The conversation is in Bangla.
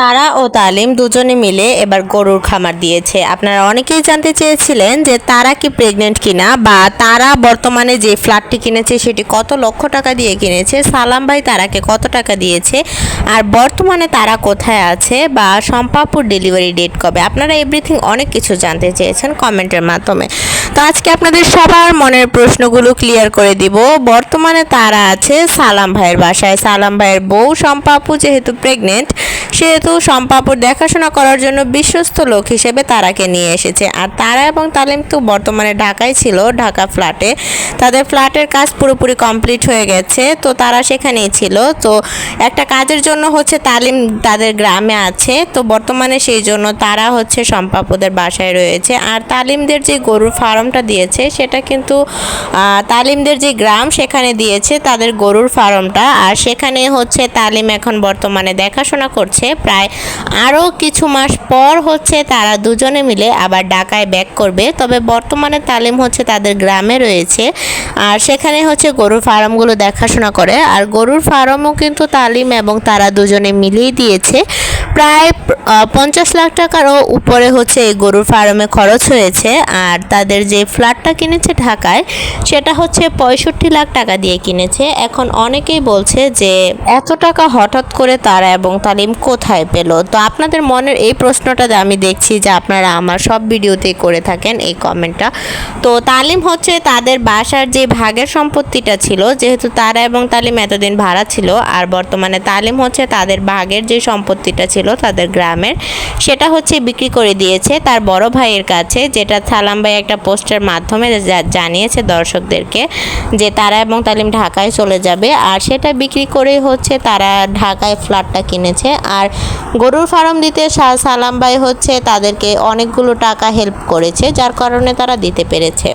তারা ও তালিম দুজনে মিলে এবার গরুর খামার দিয়েছে। আপনারা অনেকেই জানতে চেয়েছিলেন যে তারা কি প্রেগনেন্ট কিনা বা তারা বর্তমানে যে ফ্ল্যাটটি কিনেছে সেটি কত লক্ষ টাকা দিয়ে কিনেছে, সালাম ভাই তারাকে কত টাকা দিয়েছে, আর বর্তমানে তারা কোথায় আছে বা সম্পাপুর ডেলিভারি ডেট কবে? আপনারা এভরিথিং অনেক কিছু জানতে চেয়েছেন কমেন্টের মাধ্যমে। তো আজকে আপনাদের সবার মনের প্রশ্নগুলো ক্লিয়ার করে দিব। বর্তমানে তারা আছে সালাম ভাইয়ের বাসায়। সালাম ভাইয়ের বউ সম্পাপু যেহেতু প্রেগনেন্ট সেহেতু সম্পাপুর দেখাশোনা করার জন্য বিশ্বস্ত লোক হিসেবে তারাকে নিয়ে এসেছে। আর তারা এবং তালিম তো বর্তমানে ঢাকায় ছিল, ঢাকা ফ্ল্যাটে তাদের ফ্ল্যাটের কাজ পুরোপুরি কমপ্লিট হয়ে গেছে, তো তারা সেখানেই ছিল। তো একটা কাজের জন্য হচ্ছে তালিম তাদের গ্রামে আছে, তো বর্তমানে সেই জন্য তারা হচ্ছে সম্পাপুদের বাসায় রয়েছে। আর তালিমদের যে গরুর ফার্মটা দিয়েছে, সেটা কিন্তু তালিমদের যে গ্রাম সেখানে দিয়েছে তাদের গরুর ফার্মটা। আর সেখানে হচ্ছে তালিম এখন বর্তমানে দেখাশোনা করছে। প্রায় আরও কিছু মাস পর হচ্ছে তারা দুজনে মিলে আবার ঢাকায় ব্যাক করবে। তবে বর্তমানে তালিম হচ্ছে তাদের গ্রামে রয়েছে। আর সেখানে হচ্ছে গরুর ফার্মগুলো দেখাশোনা করে। আর গরুর ফার্মও কিন্তু তালিম এবং তারা দুজনে মিলিয়ে দিয়েছে। প্রায় পঞ্চাশ লাখ টাকারও উপরে হচ্ছে এই গরুর ফার্মে খরচ হয়েছে। আর তাদের যে ফ্ল্যাটটা কিনেছে ঢাকায়, সেটা হচ্ছে পঁয়ষট্টি লাখ টাকা দিয়ে কিনেছে। এখন অনেকেই বলছে যে, এত টাকা হঠাৎ করে তারা এবং তালিম কোথায় পেল? তো আপনাদের মনের এই প্রশ্নটা আমি দেখছি যে আপনারা আমার সব ভিডিওতেই করে থাকেন এই কমেন্টটা। তো তালিম হচ্ছে তাদের বাসার যে ভাগের সম্পত্তিটা ছিল, যেহেতু তারা এবং তালিম এতদিন ভাড়া ছিল, আর বর্তমানে তালিম হচ্ছে তাদের ভাগের যে সম্পত্তিটা ছিল তাদের গ্রামের, সেটা হচ্ছে বিক্রি করে দিয়েছে তার বড় ভাইয়ের কাছে, যেটা সালাম ভাই একটা পোস্টের মাধ্যমে জানিয়েছে দর্শকদেরকে যে তারা এবং তালিম ঢাকায় চলে যাবে। আর সেটা বিক্রি করেই হচ্ছে তারা ঢাকায় ফ্ল্যাটটা কিনেছে। আর গরুর ফার্ম দিতে সালাম ভাই হচ্ছে তাদেরকে অনেকগুলো টাকা হেল্প করেছে, যার কারণে তারা দিতে পেরেছে।